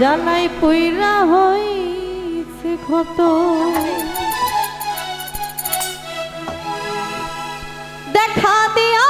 জালাই পইরা হইছে কত দেখা দিয়া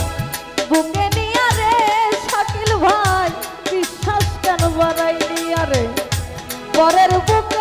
পরের বুকে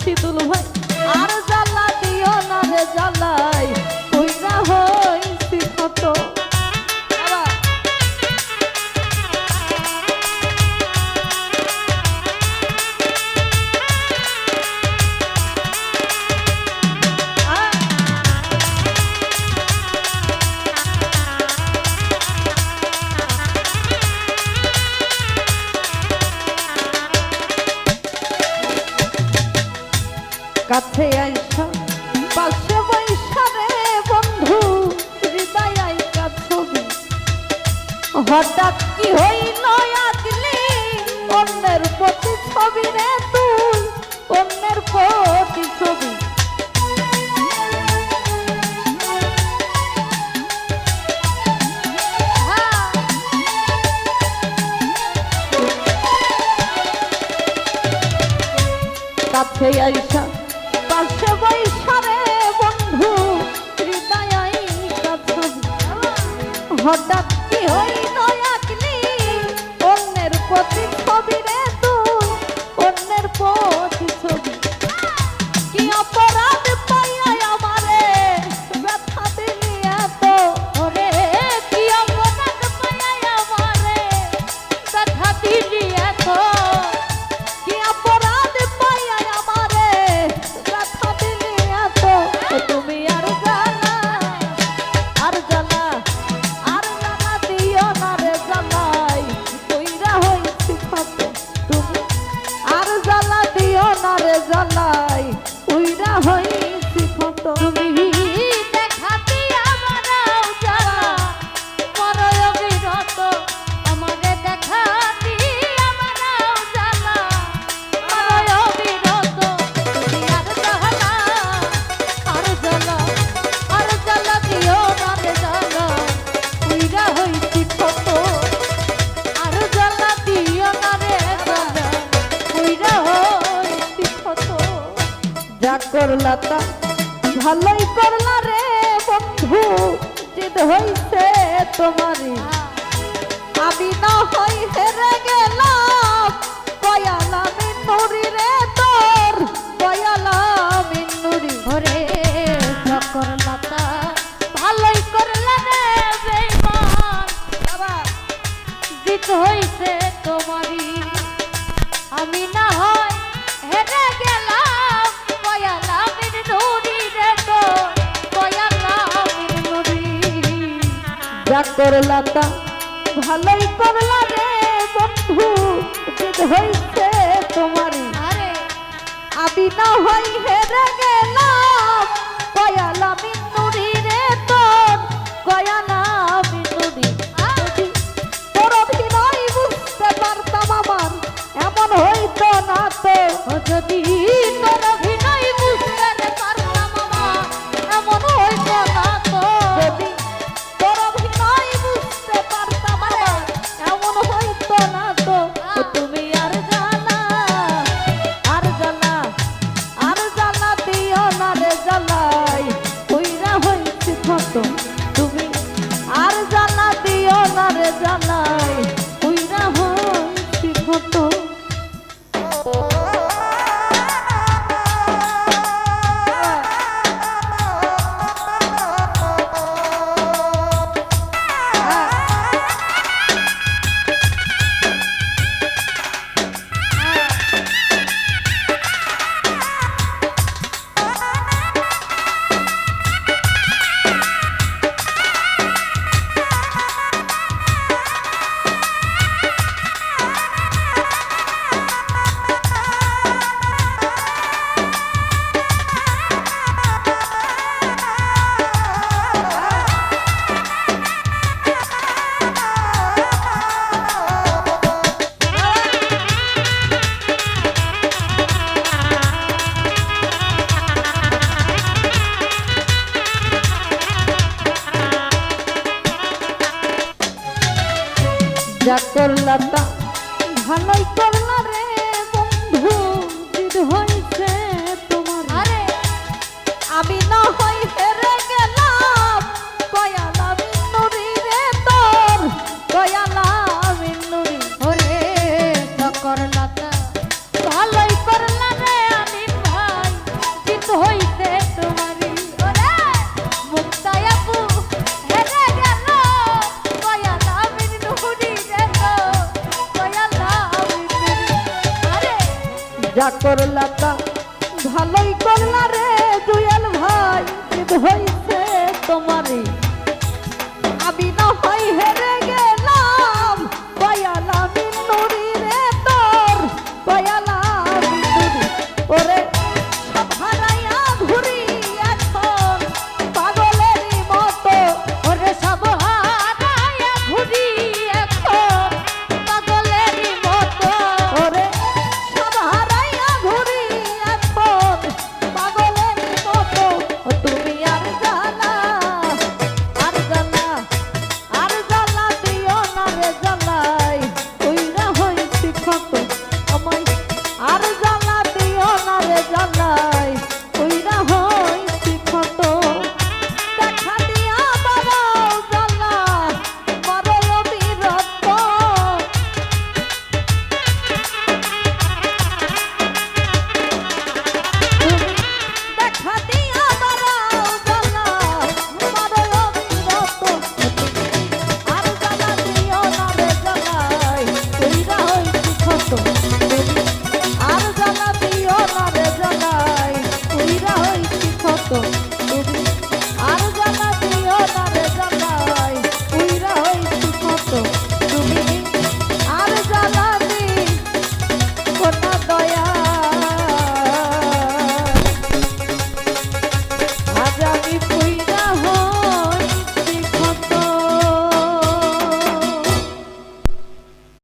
people away. হঠাৎ কি হইল আজলি অন্যের প্রতি ছবি রে তুই, অন্যের প্রতি ছবি। কাছে আইসা, পাশে বৈশারে বন্ধু, হৃদয় হঠাৎ Jesus, করলা রে বন্ধু, জিদ হইছে তোমারি আমি না হই হেরে গেলাম কয়াল নুরি রে তোর কয়াল নুরি ঘরে। ভালোই করলা রে বেমান জিদ হইছে করলাতা ভালোই করলা রে বন্ধু জিদ হইছে তোমারই। আরে। আমি না হই হেরে গেলাম। কয়ালা রে তোর কয়ালা তোর অভিনয় বুঝতে পারতাম আমার এমন হইতো না তো। যদি তোর যা করলা তা ভালোই করলা রে বন্ধু জিদ তোমার। আমি না হই যা করলা তা। ভালোই করলা রে দুয়াল ভাই হইছে তোমারই। আমি না হই হেরে